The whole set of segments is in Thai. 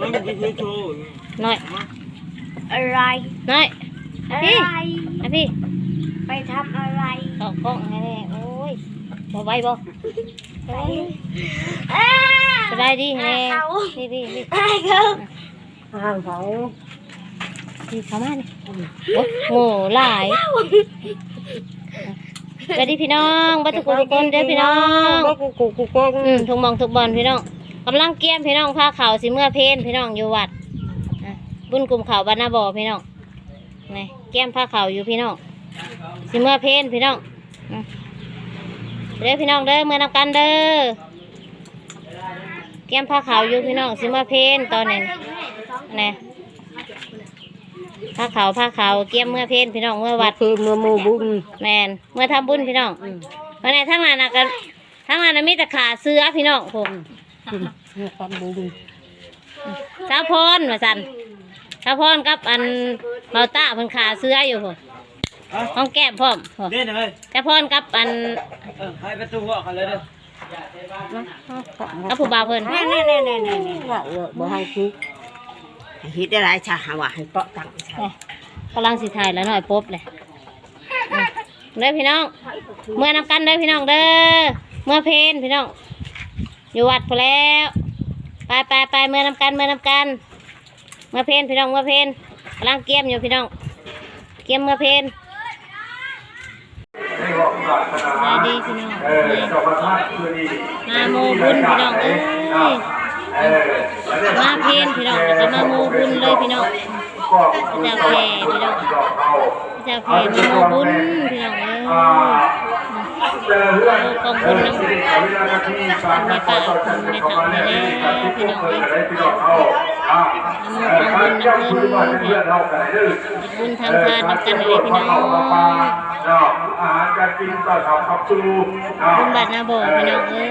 มันก็คือโชว์น้อยอะไรน้อยอะพี่ไรอะพี่ ไปทำอะไรออกกล้องให้แน่โอ้ยบ่ไหวบ่เอ้ยอ้าสบายดีแน่เขานี่นี่นี่ไอ้เขาห่างเขานี่เข้ามานี่โอ้โง่หลายสวัสดีพี่น้องบัดทุกคนทุกคนเด้อพี่น้องก็กูกูกูก็อืมทุกหมองทุกบอลพี่น้อง กำลังเกี้ยมพี่น้องพาเขาวสิเมื่อเพนพี่น้องอยู่วัดอะบุญกลุ่มเขาบ้านนาบ่อพี่น้องนี่เกี้ยมพาเขาวอยู่พี่น้องสิเมื่อเพนพี่น้องอืมเด้อพี่น้องเด้อเมื่อนำกันเด้อเกี้ยมพาเขาวอยู่พี่น้องสิเมื่อเพนตอนนี้นี่พาเขาวพาเขาวเกี้ยมเมื่อเพนพี่น้องเมื่อวัดคือเมื่อโมบุญแมนเมื่อทำบุญพี่น้องเพราะในทั้งนั้นนะกันทั้งนั้นนะมีแต่ขาเสื้อพี่น้องผมเมื่อ ความบุญสาวพรมาสันสาวพรกับอันเมาต้าเพิ่นขาเสื้ออยู่ผมห้องแก้มพร้อมเด่นเลยสาวพรกับอันให้ประตูหัวกันเลยเด้อกับผู้บ่าวเพิ่นแน่แน่แน่แน่แน่ว่าบ่ให้คือฮ็ดได้หลายชาหาว่าให้เปาะตังกำลังสิถ่ายแล้วหน่อยปุ๊บเลยเด้อพี่น้อง เมื่อนำกันเด้อพี่น้องเด้อ เมื่อเพนพี่น้อง อยู่วัดพอแล้ว ไปไปไปเมื่อนำกันเมื่อนำกันเมื่อเพนพี่น้องเมื่อเพนกำลังเกียมอยู่พี่น้อง เกียมเมื่อเพนได้ดีพี่น้องนี่มาโมบุญพี่น้องเอ้ยมาเพนพี่น้องแล้วก็มาโมบุญเลยพี่น้องพระเจ้าแผ่พี่น้องพระเจ้าแผ่มาโมบุญพี่น้องเอ้ยโอ้กองบุญน้ำไม่ป่าคุณไม่ทำไม่แล้ว พี่น้องเอ้ยพี่น้องเขา อ่าบุญน้ำเพิ่นเพื่อนกันเด้อบุญทางทานนำกันเลยพี่น้องเนาะอาหารการกินก็ทำครับสู่บุญบาทนาโบพี่น้องเอ้ย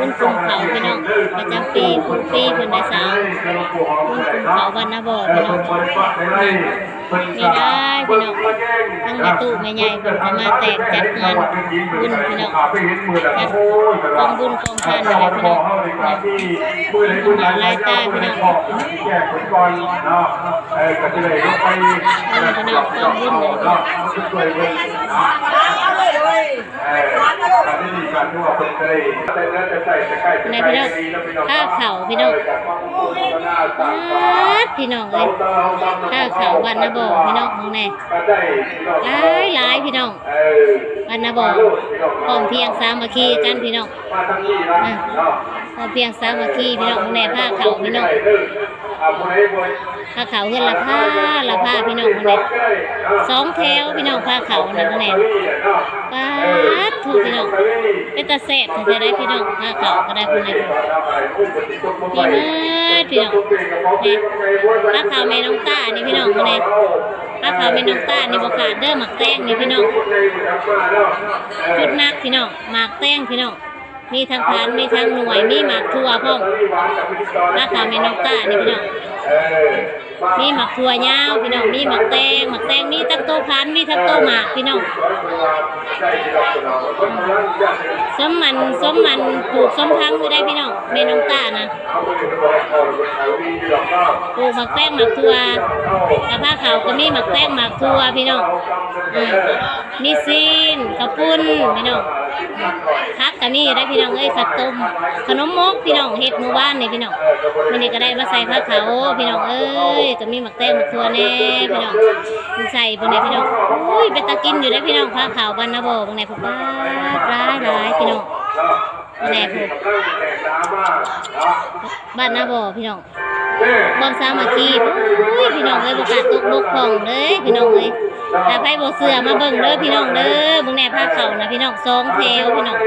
บุญกลุ่มเขาพี่น้องประจำปีคุมปีเพิ่นได้สางบุญกลุ่มเขาบ้านนาโบพี่น้องมีได้พี่น้องทั้งแม่ตู้แม่ใหญ่เพิ่นก็มาแตกจัดงานบุญพี่น้องจัดกองบุญกองทานอะไรพี่น้องบุญหลายรายตาพี่น้องแจกผลก่อนเนาะเออก็จะได้ลงไปบุญพี่น้องกอบุญเลยเนาะช่วยกันเนาะเออการที่ดีการที่ว่าคนจะได้แต่เนื้อจะใส่จะใกล้จะในใกล้พี่น้องข้าวเข่าพี่น้องอาดพี่น้องเอ้ยข้าวเข่าบ้านนาบ่อพี่น้องมึงแน่หลายหลายพี่น้องเออบ้านนาบ่อพร้อมเพียงสามัคคีกันพี่น้อง เนาะพอเพียงสามัคคีพี่น้องแน่ผ้าเขาพี่น้องผ้าเขาวเงินละผ้าละผ้าพี่น้องแน่สองแถวพี่น้องผ้าเขาวนั่นแน่ป้าดถูกพี่น้องเป็นตาแสบแต่ได้พี่น้องผ้าเขาก็ได้คนไหนพี่เมื่อพี่น้องนี่ผ้าเขาแม่น้องตานี่พี่น้องคนไหนผ้าเขาวแม่น้องตานี่บขาดเด้อหมักแตงนี่พี่น้องจุดนักพี่น้องหมักแตงพี่น้อง มีทั้งพานมีทั้งหน่วย มีหมักทั่วพ่อมราคาเมนองต้านี่พี่น้องมีหมักถั่วยาวพี่น้อง มีหมักแตงหมักแตงมีทั้งโตพันมีทั้งโตหมากพี่น้องสมมันสมมันปลูกสมพังอยู่ได้พี่น้องเมนองต้านะปลูกหมักแตงหมักถั่วกระพ้าขาวก็มีหมักแตงหมักถั่วพี่น้องมมีซีนกระปุ้นพี่น้อง พักก็มีได้พี่น้องเอ้ยข้าวต้มขนมมกพี่น้องเฮ็ดหมู่บ้านนี่พี่น้องมันนี่ก็ได้มาใส่ผ้าขาวพี่น้องเอ้ยก็มีหมักแตงหมักถั่วแน่พี่น้องใส่บนนี้พี่น้องอุ้ยเป็นตะกินอยู่ได้พี่น้องผ้าขาวบ้านนาโบบางไหนพวกบ้าร้ายร้ายพี่น้องแหน่พวกบ้านนาโบพี่น้องบอมสามัคคีอุ้ยพี่น้องเอ้ยประกาศตกบกพร่องเลยพี่น้องเอ้ย ถ้าไปบ่เสือมาเบิ่งเด้อพี่น้องเด้อบางแน่ผ้าเขานะพี่น้องสองแถวพี่น้องเ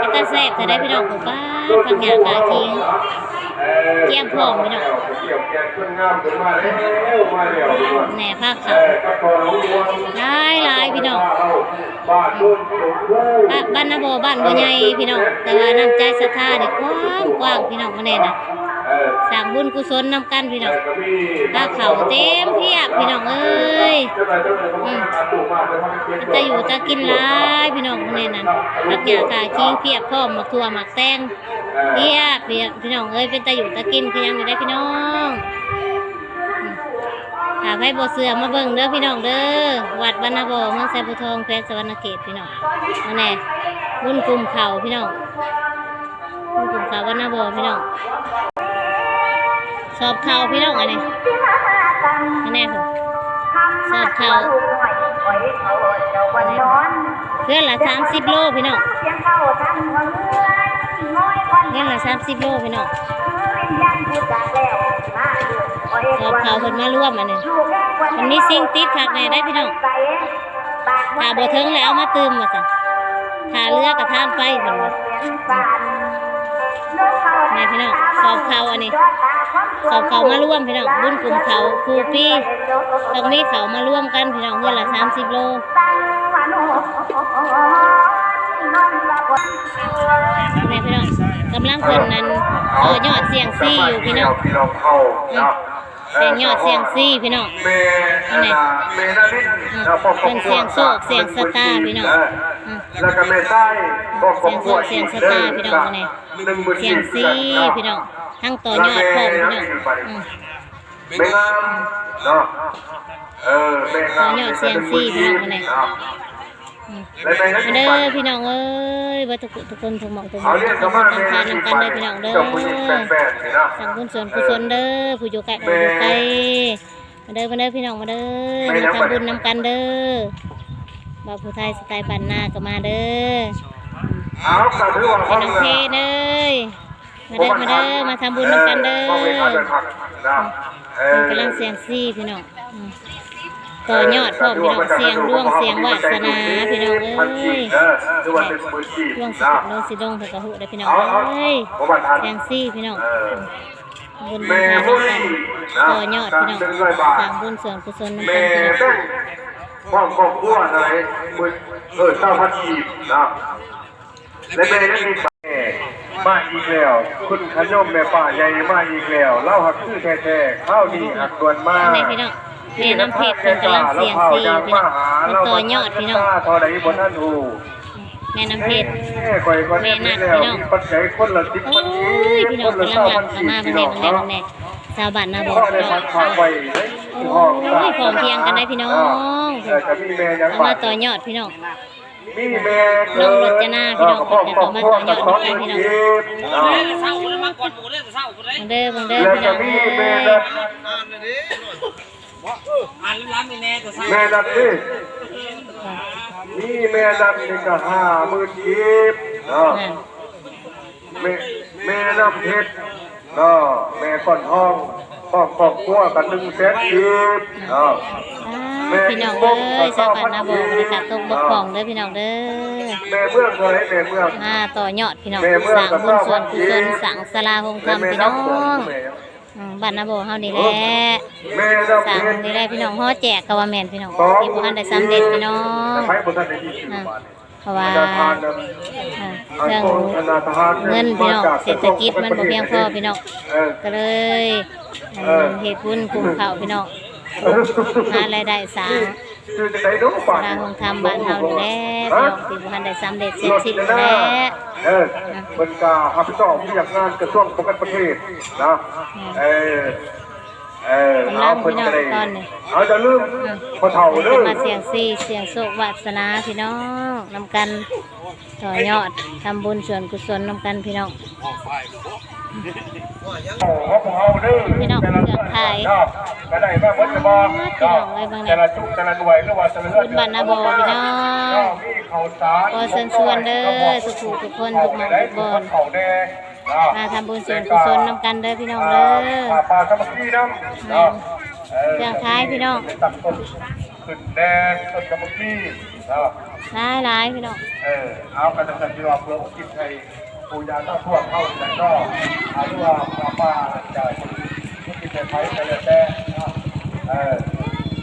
ป็นตาแซ่บจะได้พี่น้องพวกบ้าผักหยากาคิงเกี่ยมพร้อมพี่น้องแน่ผ้าเขาหลายหลายพี่น้องบ้านนสมบูรณ์บ้านบ้านนาโบบ้านบ่ใหญ่พี่น้องแต่ว่าน้ำใจศรัทธาเนี่ยกว้างกว้างพี่น้องมาแน่น่ะ สร้างบุญกุศลนำกันพี่น้องถ้าเขาเต็มเพียบพี่น้องเอ้ยอืมจะอยู่จะกินหลายพี่น้องคนนี้นั่นรักยากาคิงเพียบพร้อมหมักทั่วหมักแตงเพียบเพียบพี่น้องเอ้ยเป็นตาอยู่ตะกินคือยังอยู่ได้พี่น้องอืมถ้าให้บ่เสือมาเบิ่งเด้อพี่น้องเด้อวัดบรรณบ่อเมืองไซบุทองแขวงสวรรณเขตพี่น้องนั่นแหละบุญกลุ่มเขาพี่น้องบุญกลุ่มเขาบรรณบ่อพี่น้อง สอบเข่าพี่น้องอันนี้อันนี้ค่ะสอบเข่าเพื่อนละสามสิบโลพี่น้องเพื่อนละสามสิบโลพี่น้องสอบเข่าเพิ่นมาร่วมอันนี้มันมีสิ่งติดขัดในได้พี่น้องถ้าบ่ถึงแล้วเอามาตืมมาสั่ถ้าเรือกับท่านไปเพิ่นว่า นี่พี่น้องสอบเข่าอันนี้ สอบเขามาร่วมพี่น้องบุญกลุ่มเขาครูพี่ตรงนี้เขามาร่วมกันพี่น้องเงินละสามสิบโลแม่พี่น้องกำลังคนนั้นเออยอดเสียงซี่อยู่พี่น้องพี่น้องเข้าเนาะเสียงยอดเสียงซี่พี่น้องเมเมนาลินเป็นเสียงโศกเสียงสตาร์พี่น้องอืม แล้วก็เมใต้บอกเสียงโศกเสียงสตาร์พี่น้องนี่เสียงซี่พี่น้องทั้งต่อยอดพร้อมพี่น้องอืมเมงามเนาะเออเมงามต่อยอดเสียงซี่พี่น้องนี่อืมแล้วเมนาลิมานเด้อพี่น้องเอ้ยว่าทุกทุกคนทุกหมองทุกหมเอาองเรียกทุเขากคมานเมทำทานนาลินนำกันเด้อพี่น้องเด้อเจ้าผู้หญิงแฟนๆนี่นะสั่งบุญส่วนกุศลเด้อผู้อยู่ไกลผู้อยู่ไกลมาเด้อมาเด้อพี่น้องมาเด้อมาทำบุญนำกันเด้อ บ่าวผู้ไทยสไตล์บ้านนาก็มาเด้อเอากระถือว่าพี่น้องเพเด้อมาเด้อมาเด้อมาทำบุญน้ำกันเด้อกำลังเสียงซี่พี่น้องต่อยอดพร้อพี่น้องเสียงดวงเสียงวาสนาพี่น้องเอ้ยคือว่วงสินะโลสิดงเพิ่นก็ฮู้ได้พี่น้องเอ้ยเสียงซี่พี่น้องบุญแม่นำบุทานญนำกันต่อยอดพี่น้องเป็นร้อยบาทสร้างบุญส่วนกุศลน้ำกันพี่น้อง แม่งความครอบครัวอะไรมือเออเจ้าพันจีบนะและแม่ก็มีแม่มาอีกแล้ว คุณขยมแม่ป้าใหญ่มาอีกแล้วเล่าหักคือแท้ๆข้าวดีหักส่วนมากแม่พี่น้องแม่น้ำเพชรเพิ่นกำลังเสียงซี่พี่น้องมันต่อยอดพี่น้องเท่าใดบนท่านหูแม่น้ำเพชรแม่ก่อยก่อนนี้แล้วมีปัจจัยคนละสิบโอ้ปันนี้ยพี่น้องกำลังหลับเข้ามาเป็นแน่เป็นแน่เป็นแน่ชาวบ้านนาบอกพ่อพี่ได้น้อพั งนฟังไว้องโอ้ยพร้อมเพียงกันได้พี่น้องเออจะว่ามาต่อยอดพี่น้องมีแม่น้องรจนาพี่น้องเพิ่นก็เข้ามาต่อยอดด้วยกันพี่น้องเศร้าเลยมาก่อนหมูเด้อมาเด้อพี่น้องเอ้แม่ยนัดอ่านมีแน่แต่เศร้าแม่นัดนี่มีแม่นัดนี่ก็ห้าหมื่นกีบเนาะแม่แม่น้ำเพชรเนาะแม่ก้อนทอง ครอบครอบครัวกันหนึ่งแสนกีบเนาะอ้าวพี่น้องเอ้ยชาวบ้านนาบอกบริษัทตกบกพร่องเด้อพี่น้องเด้อแม่เมืองเท่าไหรแม่เมืองมาต่อยอดพี่น้องสั่งบุญส่วนกุศลสั่งสลาหงธรรมพี่น้องอืมบ้านนาบอกเฮานี่แหละแม่น้ำสั่งเพชรนี่แหละพี่น้องฮอแจกกะว่าแม่นพี่น้องที่บ่ทันได้สำเร็จพี่น้อง เพราะว่าเรื่องเงินพี่น้องเศรษฐกิจมันบ่เพียงพอพี่น้องก็เลยอืมเฮ็ดบุญกลุ่มเขาพี่น้องหารายได้สร้างคือจะได้รู้สป่ะลางธรรมบ้านเฮานี่แหละพี่น้องที่บ่ทันได้สำเร็จเสร็จสิ้นนี่แหละเออเป็นการรับผิดชอบที่อยากงานกระทรวงป้องกันประเทศนะเออ เออเอาเพิ่นก็ได้เอาจะลืมพอเฒ่าเพิ่นเด้จะอมาเสียงซี่เสียงโศกวาสนาพี่น้องนำกันต่อยอดทำบุญส่วนกุศลนำกันพี่น้องเอาของเอาเด้อพี่น้องแต่ละเลือกขายก็ได้บ้างวัดจะบอกพี่น้องไว้บ้างเนี่ยแต่ละจุดแต่ละหน่วยหรือว่าแต่ละเรืบุญบ้านนาบ่พี่น้องมีข้าวสารขอเชิญชวนเด้อทุกผู้ทุกคนทุกหม่องทุกบอนเขาแดง มาทำบุญส่วนกุศลนำกันเด้อพี่น้องเด้อปลาสามัคคีน้ำเนาะเครื่องขายพี่น้องตักต้นขึ้นแดงต้นสามัคคีเนาะหลายหลายพี่น้องเออเอากระจัดที่ว่าเพื่อกินไทยปูยาต้องทั่วเข้าแต่ก็เอาที่ว่าปลาปลาจ่ายทุกกินไทยไปเลยแต่เออ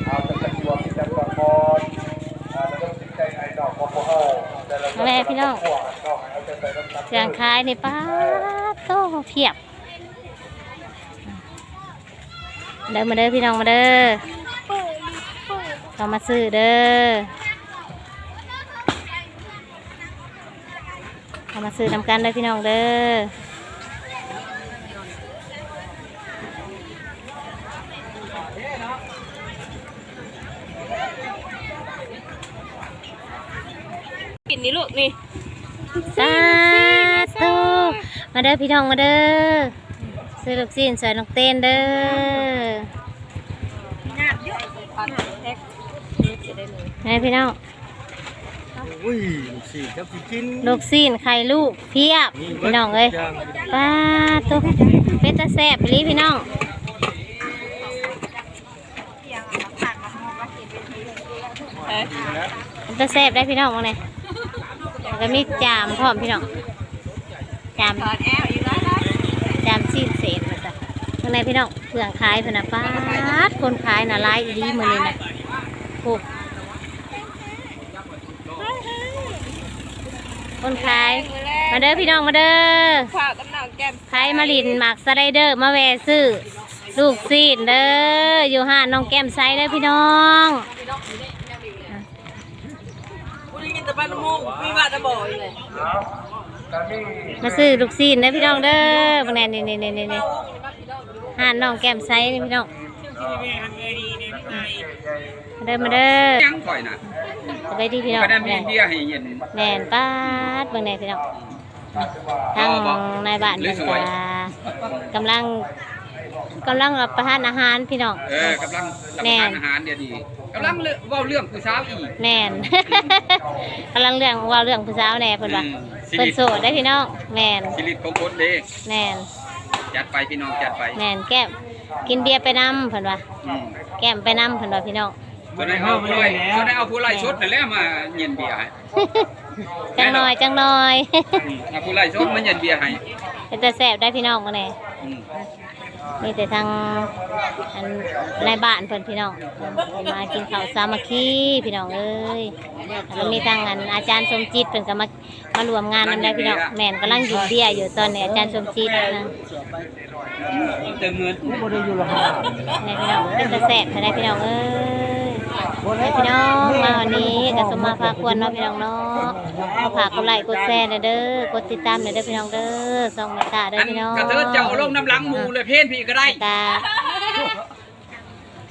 เอากระจัดที่ว่ากินจังหวัดบอลแล้วก็กินใจไอ้ดอกโมโหแต่ละแม่พี่น้องพวก เสียงคายนี่ป้าโตเพียบ เดินมาเด้อพี่น้องมาเด้อเรามาซื้อเด้อเรามาซื้อนำกันเด้อพี่น้องเด้อ อพี่น้องมาเด้อซื้อลูกชิ้นใส่น้องเต้นเด้อไงพี่น้องอุ้ยสี่ครับสิกินลูกชิ้นไข่ลูกเพียบพี่น้องเอ้ยป้าตุ๊เป็นตาแซ่บอีหลีพี่น้องเป็นตาแซ่บได้พี่น้องว่าไงแล้วก็มีจามพร้อมพี่น้อง จามจามซีดเศษมาจ้ะข้างในพี่น้องเปลืองขายเพนนะป้าดคนขายน่ะร้ายอีดีมือเลยนะโอ้คนขาย มาเด้อพี่น้องมาเด้อข้าวกับน้ำแก้มขายมาลินหมักสไลเดอร์มาแวะซื้อลูกซีนเด้ออยู่ห้านน้องแก้มไซเด้อพี่น้องกูได้ยินแต่บ้านมุงมีบ้านตะบ่อยเลย มาซื้อลูกซีนเด้อพี่น้องเด้อบางแนนี่นี่นี่นี่นี่ห้านน้องแก้มไซนี่พี่น้องมาเด้อมาเด้อยังข่อยน่ะสบายดีพี่น้องก็ได้มีแม่นเบียร์ให้เย็นแม่นป้าดเบิ่งแน่พี่น้องทางนายบ้านเพิ่นก็กำลัง กำลังรับประทานอาหารพี่น้อง เออกำลังรับประทานอาหารเดี๋ยวนี้กำลังเลือกเว้าเรื่องผู้สาวอีกแม่น กำลังเรื่องเว่าเรื่องผู้สาวแน่เพิ่นว่าอืมชีเพิ่นวิตโสดได้พี่น้องแม่นชีวิตของคนเด้แม่นจัดไปพี่น้องจัดไปแม่นแก้มกินเบียร์ไปนํเพิ่นว่าอืมแก้มไปนํเพิ่นว่าพี่น้องก็ได้เอาผู้ไล่ก็ได้เอาผู้ไล่ชดนั่นแหละมาเย็นเบียร์ให้จังหน่อยจังหน่อย อืมเอาผู้ไล่ชดมาเย็นเบียร์ให้เป็นแต่แซ่บได้พี่น้องมาแน่อืม มีแต่ทางอันในบ้านเพิ่นพี่น้องเพิ่นมากินข้าวสามัคคีพี่น้องเอ้ยแล้วก็มีทางอันอาจารย์สมจิตเพิ่นก็มามารวมงานนำได้พี่น้องแม่นกำลังอยู่เบียร์อยู่ตอนนี้อาจารย์สมจิตนะเติมเงินนี่พี่น้องเป็นตะแสบได้พี่น้องเอ้ยให้ พี่น้องมาวันนี้ก็สมมาพาควรเนาะพี่น้องเนาะมาฝากกดไลค์กดแชร์หน่อยเด้อกดติดตามหน่อยเด้อพี่น้องเด้อส่องมาตาเด้ออันพี่น้องกระเทิดเจ้าเอาลงน้ำหลังหมูเลยเพ่นพี่ก็ได้ตา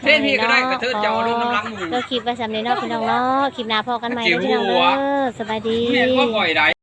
เพ่นพี่ก็ได้กระเทิดเจ้าเอาลงน้ำหลังหมูก็คลิปไว้สำเร็จเนาะพี่น้องเนาะคลิปหน้าพอกันใหม่เด้อพี่น้องเด้อสบายดีเมียก็บ่อยได้